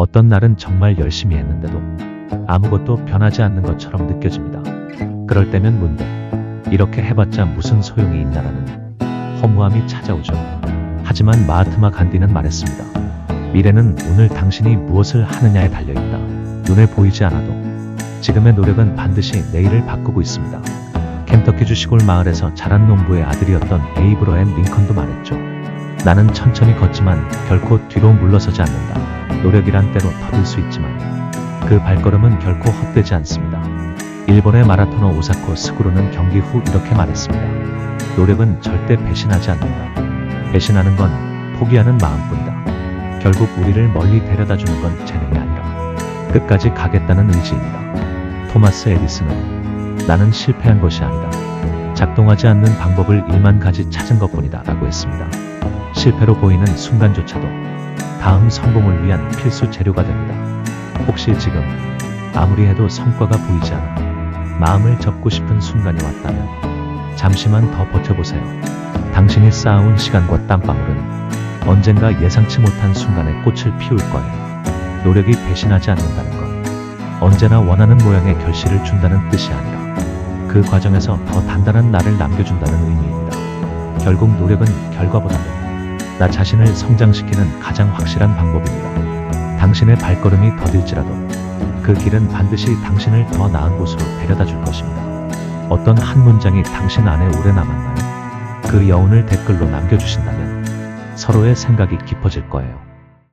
어떤 날은 정말 열심히 했는데도 아무것도 변하지 않는 것처럼 느껴집니다. 그럴 때면 문득 이렇게 해봤자 무슨 소용이 있나라는 허무함이 찾아오죠. 하지만 마하트마 간디는 말했습니다. 미래는 오늘 당신이 무엇을 하느냐에 달려있다. 눈에 보이지 않아도 지금의 노력은 반드시 내일을 바꾸고 있습니다. 켄터키주 시골 마을에서 자란 농부의 아들이었던 에이브러햄 링컨도 말했죠. 나는 천천히 걷지만 결코 뒤로 물러서지 않는다. 노력이란 때로 더딜 수 있지만 그 발걸음은 결코 헛되지 않습니다. 일본의 마라토너 오사코 스구루는 경기 후 이렇게 말했습니다. 노력은 절대 배신하지 않는다. 배신하는 건 포기하는 마음뿐이다. 결국 우리를 멀리 데려다 주는 건 재능이 아니라 끝까지 가겠다는 의지입니다. 토마스 에디슨은 나는 실패한 것이 아니다. 작동하지 않는 방법을 일만 가지 찾은 것 뿐이다 라고 했습니다. 실패로 보이는 순간조차도 다음 성공을 위한 필수 재료가 됩니다. 혹시 지금 아무리 해도 성과가 보이지 않아 마음을 접고 싶은 순간이 왔다면 잠시만 더 버텨보세요. 당신이 쌓아온 시간과 땀방울은 언젠가 예상치 못한 순간에 꽃을 피울 거예요. 노력이 배신하지 않는다는 건 언제나 원하는 모양의 결실을 준다는 뜻이 아니라 그 과정에서 더 단단한 나를 남겨준다는 의미입니다. 결국 노력은 결과보다도 나 자신을 성장시키는 가장 확실한 방법입니다. 당신의 발걸음이 더딜지라도 그 길은 반드시 당신을 더 나은 곳으로 데려다 줄 것입니다. 어떤 한 문장이 당신 안에 오래 남았나요? 그 여운을 댓글로 남겨주신다면 서로의 생각이 깊어질 거예요.